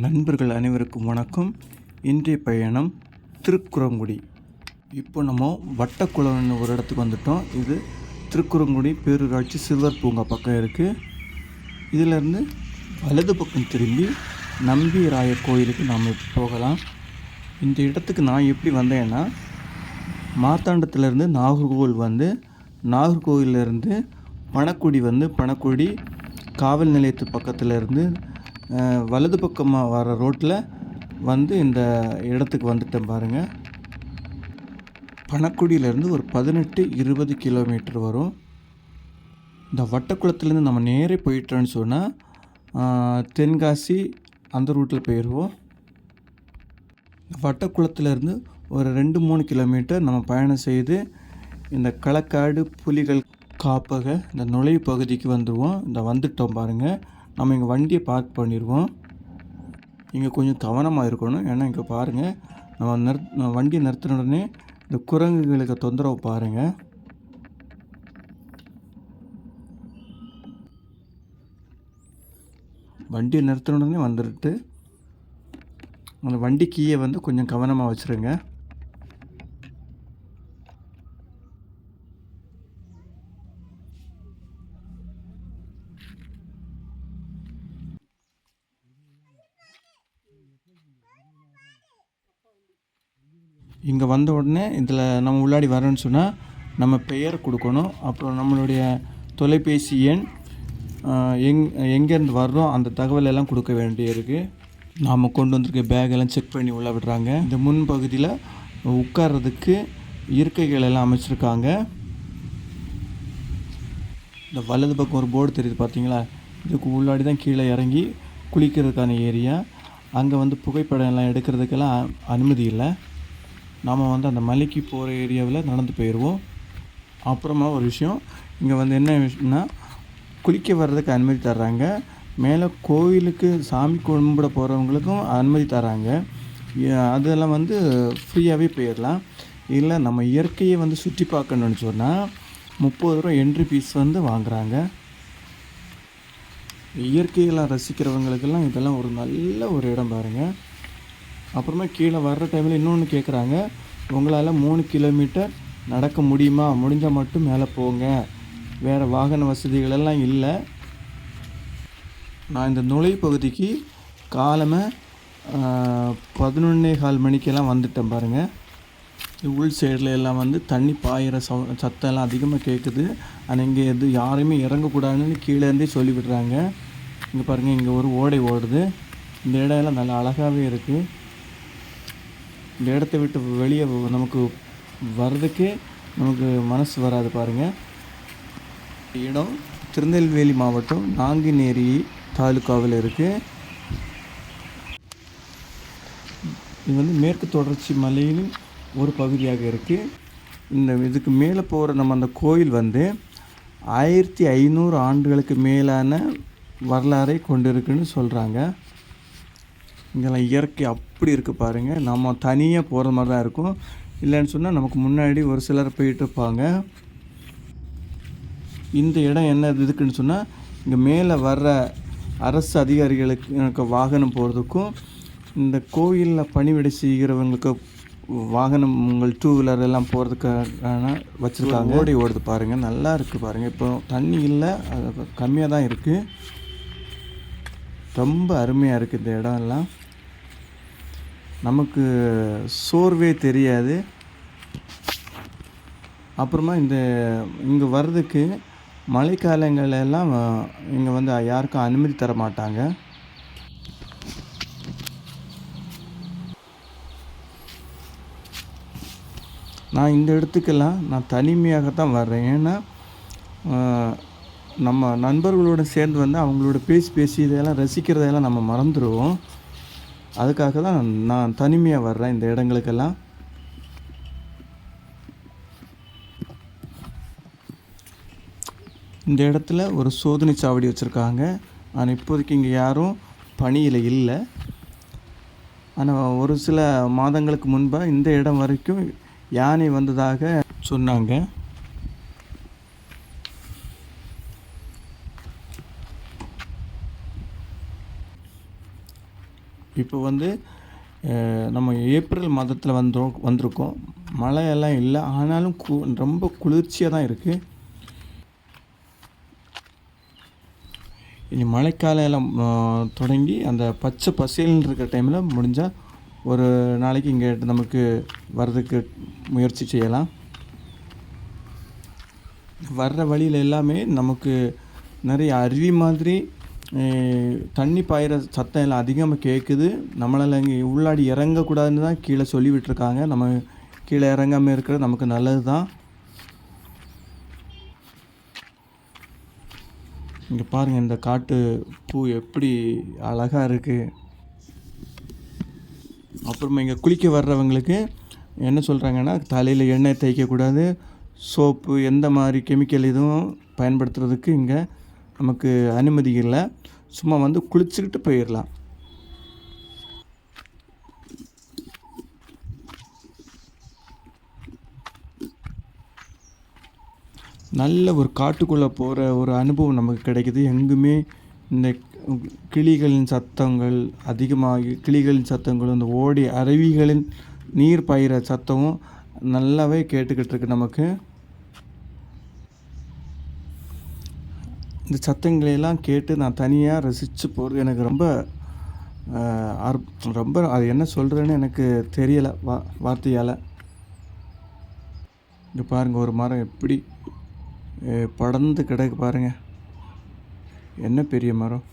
நண்பர்கள் அனைவருக்கும் வணக்கம். இன்றைய பயணம் திருக்குறங்குடி. இப்போ நம்ம வட்டக்குளம்னு ஒரு இடத்துக்கு வந்துட்டோம். இது திருக்குறங்குடி பேரூராட்சி சிறுவர் பூங்கா பக்கம் இருக்குது இதிலேருந்து வலது பக்கம் திரும்பி நம்பிராயர் கோயிலுக்கு நாம் போகலாம். இந்த இடத்துக்கு நான் எப்படி வந்தேன்னா மார்த்தாண்டத்துலேருந்து நாகர்கோவில் வந்து நாகர்கோவிலேருந்து பணக்குடி வந்து பணக்குடி காவல் நிலையத்து பக்கத்தில் இருந்து வலது பக்கமாக வர ரோட்டில் வந்து இந்த இடத்துக்கு வந்துட்டேன் பாருங்கள் பணக்குடியிலேருந்து ஒரு பதினெட்டு இருபது கிலோமீட்டர் வரும். இந்த வட்டக்குளத்துலேருந்து நம்ம நேரே போயிட்டோன்னு சொன்னால் தென்காசி அந்த ரூட்டில் போயிடுவோம் வட்டக்குளத்துலேருந்து ஒரு ரெண்டு மூணு கிலோமீட்டர் நம்ம பயணம் செய்து இந்த களக்காடு புலிகள் காப்பக இந்த நுழைவு பகுதிக்கு வந்துடுவோம் இந்த வந்துட்டோம் பாருங்கள் நம்ம இங்கே வண்டியை பார்க் பண்ணிடுவோம். இங்கே கொஞ்சம் கவனமாக இருக்கணும். ஏன்னா இங்கே பாருங்கள் நம்ம நிறுத் நம்ம வண்டியை நிறுத்தின உடனே இந்த குரங்குகளுக்கு தொந்தரவு பாருங்கள் வண்டியை நிறுத்தின உடனே வந்துட்டு அந்த வண்டி கீயை வந்து கொஞ்சம் கவனமாக வச்சுருங்க. இங்கே வந்த உடனே இதில் நம்ம உள்ளாடி வரோன்னு சொன்னால் நம்ம பெயர் கொடுக்கணும். அப்புறம் நம்மளுடைய தொலைபேசி எண் எங் எங்கேருந்து வர்றோம் அந்த தகவல் எல்லாம் கொடுக்க வேண்டியிருக்கு. நாம் கொண்டு வந்திருக்க பேக் எல்லாம் செக் பண்ணி உள்ள விடுறாங்க. இந்த முன்பகுதியில் உட்கார்றதுக்கு இருக்கைகள் எல்லாம் அமைச்சிருக்காங்க. இந்த வலது பக்கம் ஒரு போர்டு தெரியுது பார்த்தீங்களா இதுக்கு உள்ளாடி தான் கீழே இறங்கி குளிக்கிறதுக்கான ஏரியா அங்கே வந்து புகைப்படம் எல்லாம் எடுக்கிறதுக்கெல்லாம் அனுமதி இல்லை. நாம் வந்து அந்த மலைக்கு போகிற ஏரியாவில் நடந்து போயிடுவோம் அப்புறமா ஒரு விஷயம் இங்கே வந்து என்ன விஷயம்னா குளிக்க வர்றதுக்கு அனுமதி தர்றாங்க. மேலே கோயிலுக்கு சாமி கும்பிட போகிறவங்களுக்கும் அனுமதி தராங்க ஏ- அதெல்லாம் வந்து ஃப்ரீயாகவே போயிடலாம் இல்லை நம்ம இயற்கையை வந்து சுற்றி பார்க்கணும்னு சொன்னால் முப்பது ரூபா என்ட்ரி ஃபீஸ் வந்து வாங்குறாங்க. இயற்கையெல்லாம் ரசிக்கிறவங்களுக்கெல்லாம் இதெல்லாம் ஒரு நல்ல ஒரு இடம் பாருங்கள் அப்புறமா கீழே வர்ற டைமில் இன்னொன்று கேட்குறாங்க உங்களால் மூணு கிலோமீட்டர் நடக்க முடியுமா? முடிஞ்சால் மட்டும் மேலே போங்க. வேறு வாகன வசதிகளெல்லாம் இல்லை. நான் இந்த நுழைப்பகுதிக்கு காலமே பதினொன்னே கால் மணிக்கெல்லாம் வந்துட்டேன் பாருங்கள் உள் சைடில் எல்லாம் வந்து தண்ணி பாயிற சவு சத்தம் எல்லாம் அதிகமாக கேட்குது ஆனால் இங்கே எது யாரையுமே இறங்கக்கூடாதுன்னு கீழே இருந்தே இங்கே பாருங்கள் இங்கே ஒரு ஓடை ஓடுது. இந்த இடம் எல்லாம் நல்லா அழகாகவே இருக்குது இந்த இடத்த விட்டு வெளியே நமக்கு வர்றதுக்கே நமக்கு மனசு வராது பாருங்கள் இடம் திருநெல்வேலி மாவட்டம் நாங்குநேரி தாலுக்காவில் இருக்குது இது வந்து மேற்கு தொடர்ச்சி மலையின் ஒரு பகுதியாக இருக்குது இந்த இதுக்கு மேலே போகிற நம்ம அந்த கோயில் வந்து ஆயிரத்தி ஐநூறு ஆண்டுகளுக்கு மேலான வரலாறை கொண்டிருக்குன்னு சொல்கிறாங்க இங்கெல்லாம் இயற்கை அப்படி இருக்குது பாருங்கள் நம்ம தனியாக போகிற மாதிரி தான் இருக்கும். இல்லைன்னு சொன்னால் நமக்கு முன்னாடி ஒரு சிலர் போயிட்டு இருப்பாங்க. இந்த இடம் என்ன இதுக்குன்னு சொன்னால் இங்கே மேலே வர்ற அரசு அதிகாரிகளுக்கு வாகனம் போகிறதுக்கும் இந்த கோயிலில் பணிவிடை செய்கிறவங்களுக்கு வாகனம் உங்கள் டூ வீலர் எல்லாம் போகிறதுக்கான வச்சுருக்காங்க. ஓடி ஓடுது பாருங்கள் நல்லா இருக்குது பாருங்கள் இப்போ தண்ணி இல்லை அது கம்மியாக தான் இருக்குது ரொம்ப அருமையாக இருக்குது இந்த இடம் எல்லாம். நமக்கு சோர்வே தெரியாது. அப்புறமா இந்த இங்கே வர்றதுக்கு மழைக்காலங்களெல்லாம் இங்கே வந்து யாருக்கும் அனுமதி தர மாட்டாங்க நான் இந்த இடத்துக்கெல்லாம் நான் தனிமையாக தான் வர்றேன். ஏன்னா நம்ம நண்பர்களோடு சேர்ந்து வந்து அவங்களோட பேசி பேசி இதெல்லாம் ரசிக்கிறதையெல்லாம் நம்ம மறந்துடுவோம் அதுக்காக தான் நான் தனிமையாக வர்றேன் இந்த இடங்களுக்கெல்லாம். இந்த இடத்துல ஒரு சோதனை சாவடி வச்சுருக்காங்க. ஆனால் இப்போதைக்கு இங்கே யாரும் பணியில் இல்லை. ஆனால் ஒரு சில மாதங்களுக்கு முன்பாக இந்த இடம் வரைக்கும் யானை வந்ததாக சொன்னாங்க. இப்போ வந்து நம்ம ஏப்ரல் மாதத்தில் வந்தோம் வந்திருக்கோம். மழையெல்லாம் இல்லை. ஆனாலும் கு ரொம்ப குளிர்ச்சியாக தான் இருக்குது இனி மழைக்காலம் எல்லாம் தொடங்கி அந்த பச்சை பசேல்னு இருக்கிற டைமில் முடிஞ்சால் ஒரு நாளைக்கு இங்கே நமக்கு வர்றதுக்கு முயற்சி செய்யலாம். வர்ற வழியில் எல்லாமே நமக்கு நிறைய அருவி மாதிரி தண்ணி பாயிற சத்தம் எல்லாம் அதிகமாக கேட்குது நம்மளால் இங்கே உள்ளாடி இறங்கக்கூடாதுன்னு தான் கீழே சொல்லி விட்டுருக்காங்க நம்ம கீழே இறங்காமல் இருக்கிறது நமக்கு நல்லது தான் இங்கே பாருங்கள் இந்த காட்டு பூ எப்படி அழகாக இருக்குது அப்புறமா இங்கே குளிக்க வர்றவங்களுக்கு என்ன சொல்கிறாங்கன்னா தலையில் எண்ணெய் தேய்க்கக்கூடாது. சோப்பு எந்த மாதிரி கெமிக்கல் எதுவும் பயன்படுத்துறதுக்கு இங்கே நமக்கு அனுமதி இல்லை. சும்மா வந்து குளிச்சுக்கிட்டு போயிடலாம் நல்ல ஒரு காட்டுக்குள்ளே போகிற ஒரு அனுபவம் நமக்கு கிடைக்குது. எங்குமே இந்த கிளிகளின் சத்தங்கள் அதிகமாகி கிளிகளின் சத்தங்களும் இந்த ஓடி அருவிகளின் நீர் பாயிற சத்தமும் நல்லாவே கேட்டுக்கிட்டு இருக்கு நமக்கு. இந்த சத்தங்களையெல்லாம் கேட்டு நான் தனியாக ரசித்து போகிறது எனக்கு ரொம்ப ரொம்ப அது என்ன சொல்கிறேன்னு எனக்கு தெரியலை வா வார்த்தையால். இங்கே பாருங்கள் ஒரு மரம் எப்படி படர்ந்து கிடக்கு பாருங்கள் என்ன பெரிய மரம்?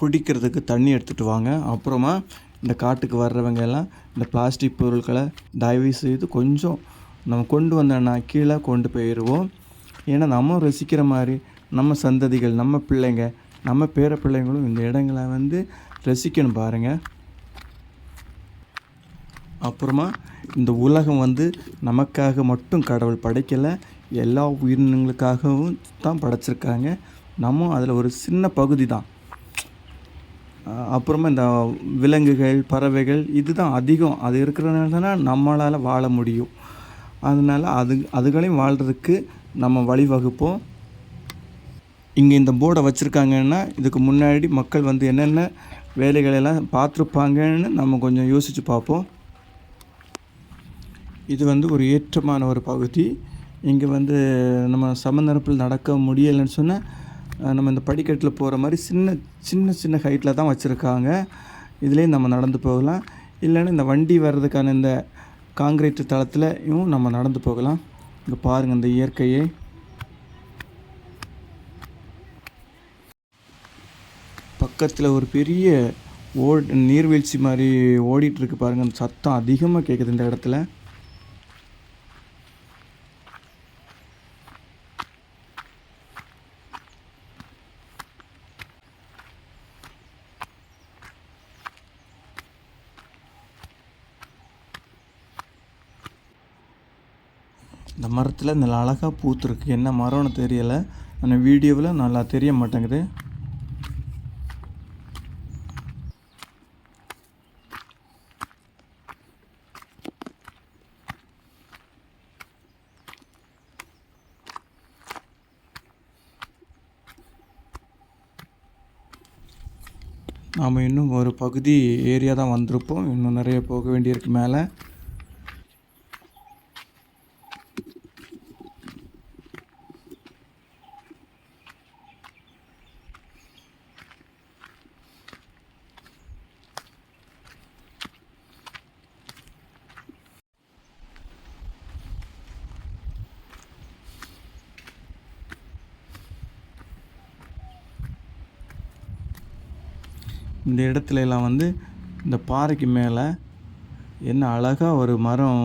குடிக்கிறதுக்கு தண்ணி எடுத்துகிட்டு வாங்க. அப்புறமா இந்த காட்டுக்கு வர்றவங்க எல்லாம் இந்த பிளாஸ்டிக் பொருட்களை தயவு செய்து கொஞ்சம் நம்ம கொண்டு வந்தோன்னா கீழே கொண்டு போயிடுவோம் ஏன்னா நம்ம ரசிக்கிற மாதிரி நம்ம சந்ததிகள் நம்ம பிள்ளைங்க நம்ம பேர பிள்ளைங்களும் இந்த இடங்களை வந்து ரசிக்கணும் பாருங்கள் அப்புறமா இந்த உலகம் வந்து நமக்காக மட்டும் கடவுள் படைக்கலை எல்லா உயிரினங்களுக்காகவும் தான் படைச்சிருக்காங்க. நம்ம அதில் ஒரு சின்ன பகுதி தான் அப்புறமா இந்த விலங்குகள் பறவைகள் இதுதான் அதிகம். அது இருக்கிறதுனால தான் நம்மளால் வாழ முடியும். அதனால் அது அதுகளையும் வாழ்கிறதுக்கு நம்ம வழிவகுப்போம். இங்கே இந்த போர்டை வச்சுருக்காங்கன்னா இதுக்கு முன்னாடி மக்கள் வந்து என்னென்ன வேலைகளெல்லாம் பார்த்துருப்பாங்கன்னு நம்ம கொஞ்சம் யோசித்து பார்ப்போம். இது வந்து ஒரு ஏற்றமான ஒரு பகுதி. இங்கே வந்து நம்ம சமநரப்பில் நடக்க முடியலைன்னு சொன்னால் நம்ம இந்த படிக்கட்டில் போகிற மாதிரி சின்ன சின்ன சின்ன ஹைட்டில் தான் வச்சுருக்காங்க. இதுலேயும் நம்ம நடந்து போகலாம். இல்லைன்னா இந்த வண்டி வர்றதுக்கான இந்த காங்கிரீட் தளத்துலையும் நம்ம நடந்து போகலாம். இங்கே பாருங்கள் இந்த இயற்கையை. பக்கத்தில் ஒரு பெரிய ஓ நீர்வீழ்ச்சி மாதிரி ஓடிட்டுருக்கு பாருங்கள் அந்த சத்தம் அதிகமாக கேட்குது இந்த இடத்துல. இந்த மரத்தில் நல்லா அழகாக பூத்துருக்கு. என்ன மரம்னு தெரியலை. ஆனால் வீடியோவில் நல்லா தெரிய மாட்டேங்குது. நாம் இன்னும் ஒரு பகுதி ஏரியா தான் வந்திருப்போம். இன்னும் நிறைய போக வேண்டியிருக்கு மேலே. இந்த இடத்துல எல்லாம் வந்து இந்த பாறைக்கு மேலே என்ன அழகாக ஒரு மரம்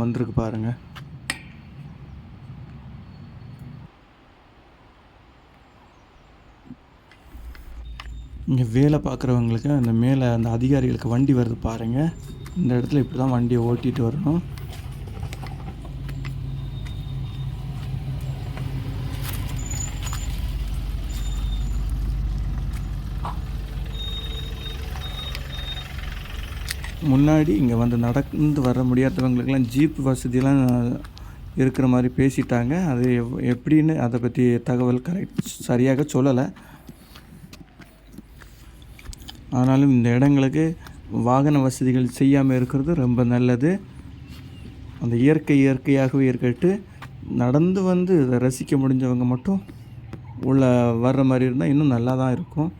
வந்திருக்கு பாருங்க. இங்கே வேலை பார்க்குறவங்களுக்கு அந்த மேலே அந்த அதிகாரிகளுக்கு வண்டி வருது பாருங்கள் இந்த இடத்துல இப்படி தான் வண்டியை ஓட்டிகிட்டு வரணும். முன்னாடி இங்கே வந்து நடந்து வர முடியாதவங்களுக்கெல்லாம் ஜீப் வசதியெலாம் இருக்கிற மாதிரி பேசிட்டாங்க. அது எவ் எப்படின்னு அதை பற்றி தகவல் கரெக்ட் சரியாக சொல்லலை. ஆனாலும் இந்த இடங்களுக்கு வாகன வசதிகள் செய்யாமல் இருக்கிறது ரொம்ப நல்லது. அந்த இயற்கை இயற்கையாகவே இருக்கட்டு நடந்து வந்து இதை ரசிக்க முடிஞ்சவங்க மட்டும் உள்ள வர்ற மாதிரி இருந்தால் இன்னும் நல்லா தான் இருக்கும்.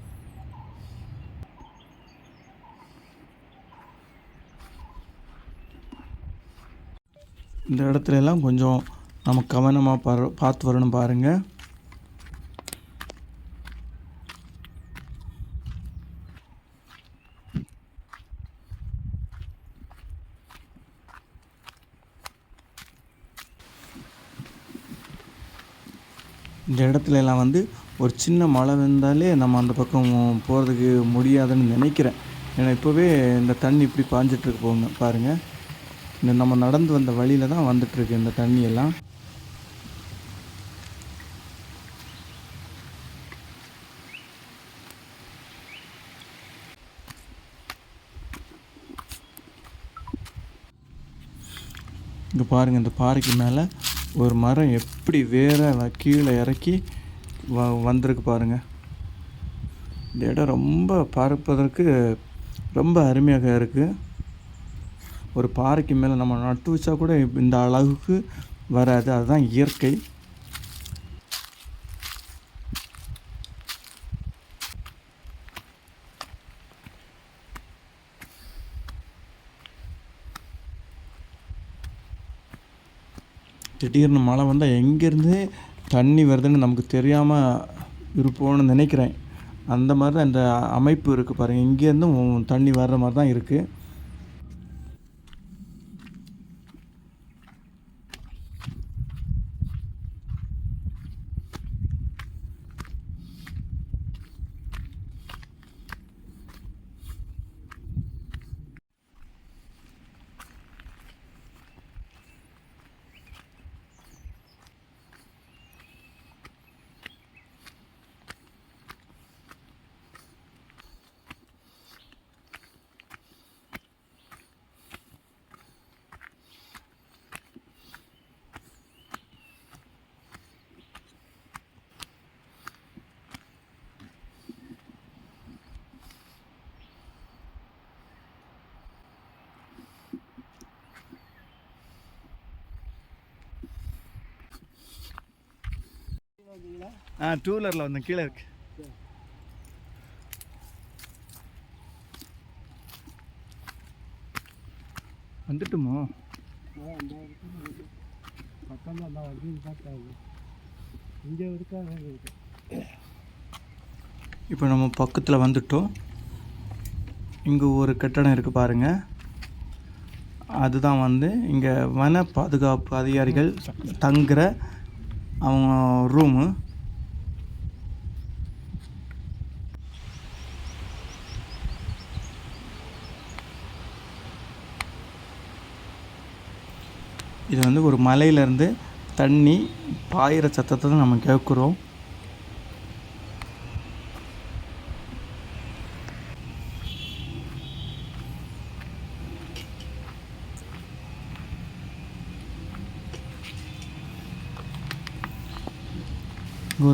இந்த இடத்துல எல்லாம் கொஞ்சம் நம்ம கவனமாக பாரு பார்த்து வரணும் பாருங்கள் இந்த இடத்துல எல்லாம் வந்து ஒரு சின்ன மழை வந்தாலே நம்ம அந்த பக்கம் போகிறதுக்கு முடியாதுன்னு நினைக்கிறேன். ஏன்னா இப்போவே இந்த தண்ணி இப்படி பாஞ்சிட்ருக்கு போங்க பாருங்கள் இந்த நம்ம நடந்து வந்த வழியில் தான் வந்துட்டுருக்கு இந்த தண்ணியெல்லாம். இங்கே பாருங்கள் இந்த பாறைக்கு மேலே ஒரு மரம் எப்படி வேற கீழே இறக்கி வ வந்திருக்கு பாருங்கள் இந்த இடம் ரொம்ப பார்ப்பதற்கு ரொம்ப அருமையாக இருக்குது ஒரு பாறைக்கு மேலே நம்ம நட்டு வச்சா கூட இந்த அளவுக்கு வராது. அதுதான் இயற்கை. திடீர்னு மழை வந்தால் எங்கேருந்து தண்ணி வருதுன்னு நமக்கு தெரியாமல் இருப்போம்னு நினைக்கிறேன். அந்த மாதிரி தான் இந்த அமைப்பு இருக்குது பாருங்கள் இங்கேருந்தும் தண்ணி வர்ற மாதிரி தான் இருக்குது ஆ டூ வீலரில் வந்தேன் கீழே இருக்கு. வந்துட்டுமோ? பார்த்தாங்க இங்கே இருக்கு இப்போ நம்ம பக்கத்தில் வந்துட்டோம். இங்கே ஒரு கட்டடம் இருக்குது பாருங்கள் அதுதான் வந்து இங்கே வன பாதுகாப்பு அதிகாரிகள் தங்குற அவங்க ரூமு இது வந்து ஒரு மலையிலேருந்து தண்ணி பாயிற சத்தத்தை தான் நம்ம கேட்குறோம்.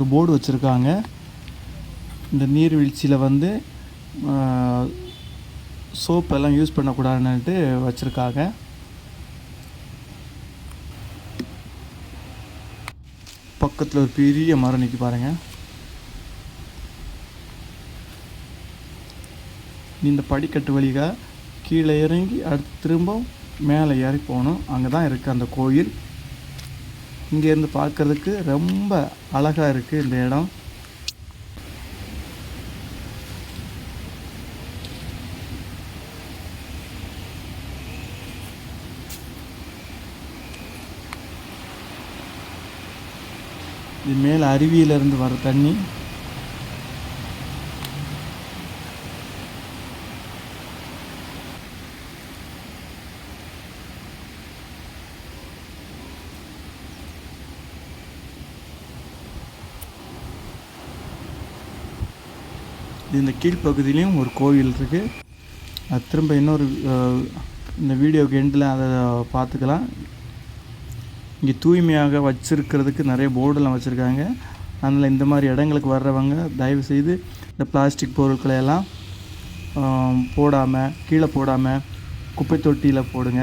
ஒரு போர்டு வச்சுருக்காங்க. இந்த நீர்வீழ்ச்சியில் வந்து சோப் எல்லாம் யூஸ் பண்ணக்கூடாதுன்னுட்டு வச்சுருக்காங்க. பக்கத்தில் ஒரு பெரிய மரம் நிற்கி பாருங்க. இந்த படிக்கட்டு வழியாக கீழே இறங்கி அடுத்து திரும்ப மேலே ஏறி போகணும். அங்கே தான் இருக்குது அந்த கோயில். இங்கேருந்து பார்க்கறதுக்கு ரொம்ப அழகாக இருக்குது இந்த இடம். இது மேலே அருவியிலேருந்து வர தண்ணி. இந்த கீழ்ப்பகுதியிலையும் ஒரு கோவில் இருக்குது அது திரும்ப இன்னொரு இந்த வீடியோக்கு எண்டில் அதை பார்த்துக்கலாம். இங்கே தூய்மையாக வச்சுருக்கிறதுக்கு நிறைய போர்டெல்லாம் வச்சுருக்காங்க. அதனால் இந்த மாதிரி இடங்களுக்கு வர்றவங்க தயவு செய்து இந்த பிளாஸ்டிக் பொருட்களை எல்லாம் போடாமல் கீழே போடாமல் குப்பை தொட்டியில் போடுங்க.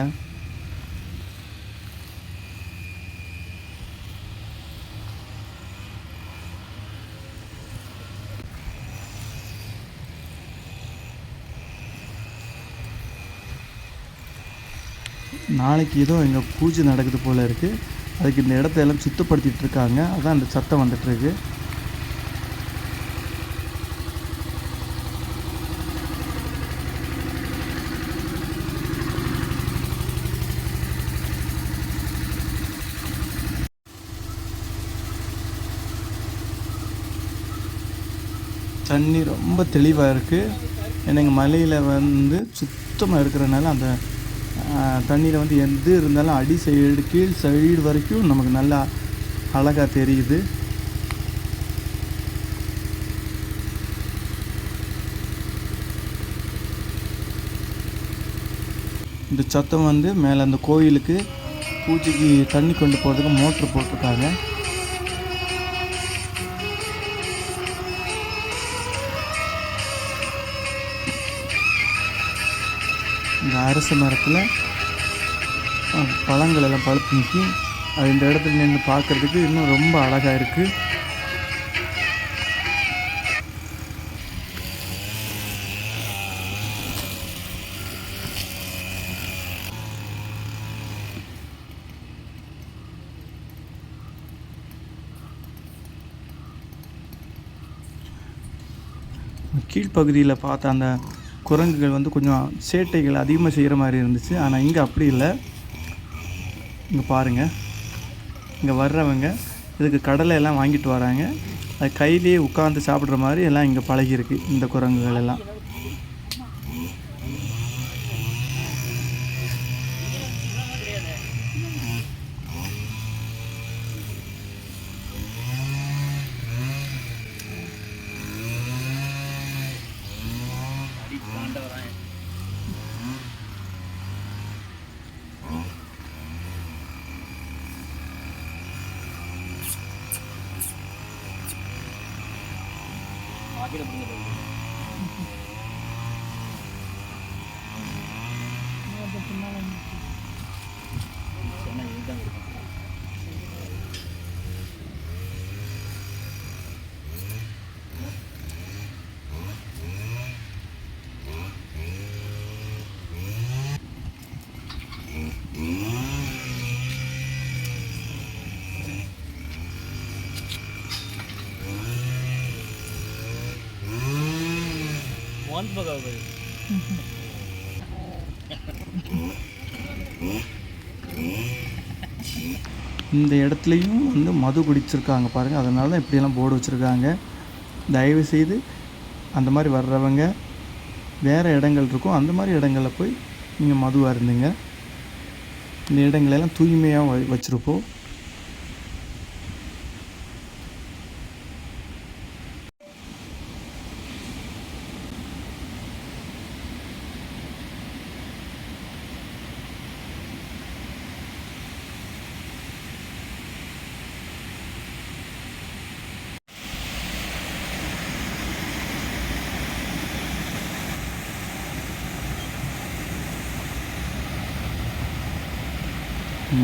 நாளைக்கு ஏதோ இங்கே பூஜை நடக்குது போல் இருக்குது அதுக்கு இந்த இடத்த எல்லாம் சுத்தப்படுத்திட்டு இருக்காங்க. அதான் அந்த சத்தம் வந்துட்டுருக்கு தண்ணி ரொம்ப தெளிவாக இருக்குது ஏன்னா எங்கள் மலையில் வந்து சுத்தமாக இருக்கிறனால அந்த தண்ணியில் வந்து எது இருந்தாலும் அடி சைடு கீழ் சைடு வரைக்கும் நமக்கு நல்லா அழகாக தெரியுது. இந்த சத்தம் வந்து மேலே அந்த கோயிலுக்கு பூஜைக்கு தண்ணி கொண்டு போகிறதுக்கு மோட்ரு போட்டிருக்காங்க. அரச மரத்தில் பழங்கள் எல்லாம் பழுத்து நிற்கி அது இந்த இடத்துல நின்று பார்க்கறதுக்கு இன்னும் ரொம்ப அழகாக இருக்குது கீழ்ப்பகுதியில் பார்த்த அந்த குரங்குகள் வந்து கொஞ்சம் சேட்டைகள் அதிகமாக செய்கிற மாதிரி இருந்துச்சு. ஆனால் இங்கே அப்படி இல்லை. இங்கே பாருங்கள் இங்கே வர்றவங்க இதுக்கு கடலை எல்லாம் வாங்கிட்டு வராங்க. அது கையிலேயே உட்காந்து சாப்பிட்ற மாதிரி எல்லாம் இங்கே பழகியிருக்கு இந்த குரங்குகள் எல்லாம். இந்த இடத்துலையும் வந்து மது குடிச்சிருக்காங்க பாருங்கள் அதனால தான் இப்படியெல்லாம் போர்டு வச்சுருக்காங்க. தயவு செய்து அந்த மாதிரி வர்றவங்க வேறு இடங்கள் இருக்கும். அந்த மாதிரி இடங்களில் போய் நீங்கள் மது அருந்துங்க இந்த இடங்களெல்லாம் தூய்மையாக வ வச்சுருப்போம்.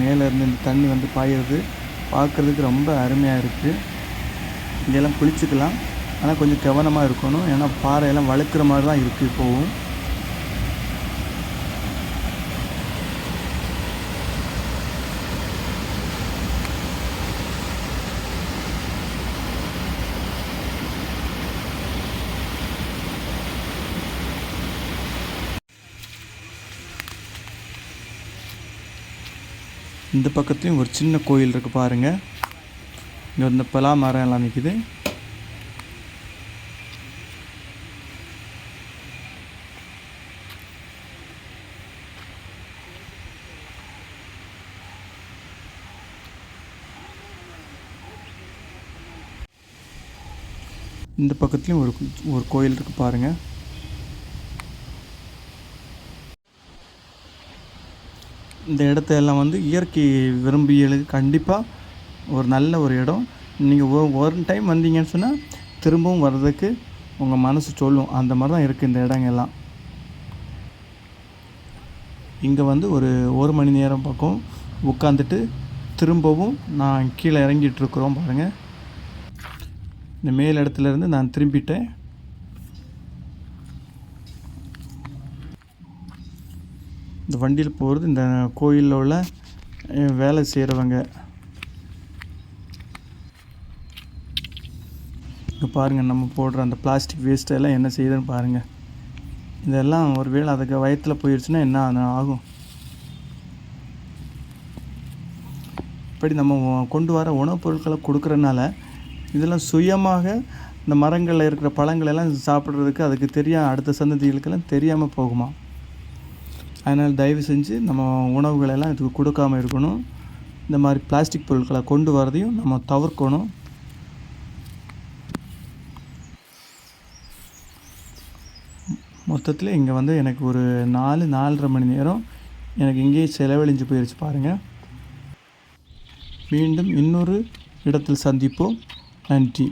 மேலேருந்து இந்த தண்ணி வந்து பாயிறது. பார்க்குறதுக்கு ரொம்ப அருமையாக இருக்குது இங்கெல்லாம் குளிச்சுக்கலாம். ஆனால் கொஞ்சம் கவனமாக இருக்கணும். ஏன்னா பாறையெல்லாம் வழுக்கிற மாதிரி தான் இருக்குது இப்போவும். இந்த பக்கத்துலேயும் ஒரு சின்ன கோயில் இருக்குது பாருங்கள் இங்கே இந்த பலா மரம் எல்லாம் நிற்கிது இந்த பக்கத்துலேயும் ஒரு ஒரு கோயில் இருக்குது பாருங்கள் இந்த இடத்த எல்லாம் வந்து இயற்கை விரும்பியலுக்கு கண்டிப்பாக ஒரு நல்ல ஒரு இடம். நீங்கள் ஒரு டைம் வந்தீங்கன்னு சொன்னால் திரும்பவும் வர்றதுக்கு உங்கள் மனசு சொல்லும். அந்த மாதிரி தான் இருக்குது இந்த இடங்கள்லாம் இங்கே வந்து ஒரு ஒரு மணி நேரம் பக்கம் உட்காந்துட்டு திரும்பவும் நான் கீழே இறங்கிட்டு இருக்கிறோம் பாருங்கள் இந்த மேல் இடத்துல இருந்து நான் திரும்பிட்டேன். இந்த வண்டியில் போகிறது இந்த கோயிலில் உள்ள வேலை செய்கிறவங்க இங்கே பாருங்கள் நம்ம போடுற அந்த பிளாஸ்டிக் வேஸ்ட்டெல்லாம் என்ன செய்யுதுன்னு பாருங்கள் இதெல்லாம் ஒரு வேளை அதுக்கு வயத்தில் போயிடுச்சுன்னா என்ன ஆகும்? இப்படி நம்ம கொண்டு வர உணவுப் பொருட்களை கொடுக்குறனால இதெல்லாம் சுயமாக இந்த மரங்களில் இருக்கிற பழங்களெல்லாம் சாப்பிட்றதுக்கு அதுக்கு தெரியாம அடுத்த சந்ததிகளுக்கெல்லாம் தெரியாமல் போகுமா? அதனால் தயவு செஞ்சு நம்ம உணவுகளை எல்லாம் இதுக்கு கொடுக்காம இருக்கணும். இந்த மாதிரி பிளாஸ்டிக் பொருட்களை கொண்டு வரதையும் நம்ம தவிர்க்கணும். மொத்தத்தில் இங்கே வந்து எனக்கு ஒரு நாலு நாலரை மணி நேரம் எனக்கு இங்கேயே செலவழிஞ்சு போயிடுச்சு பாருங்கள் மீண்டும் இன்னொரு இடத்தில் சந்திப்போம். நன்றி.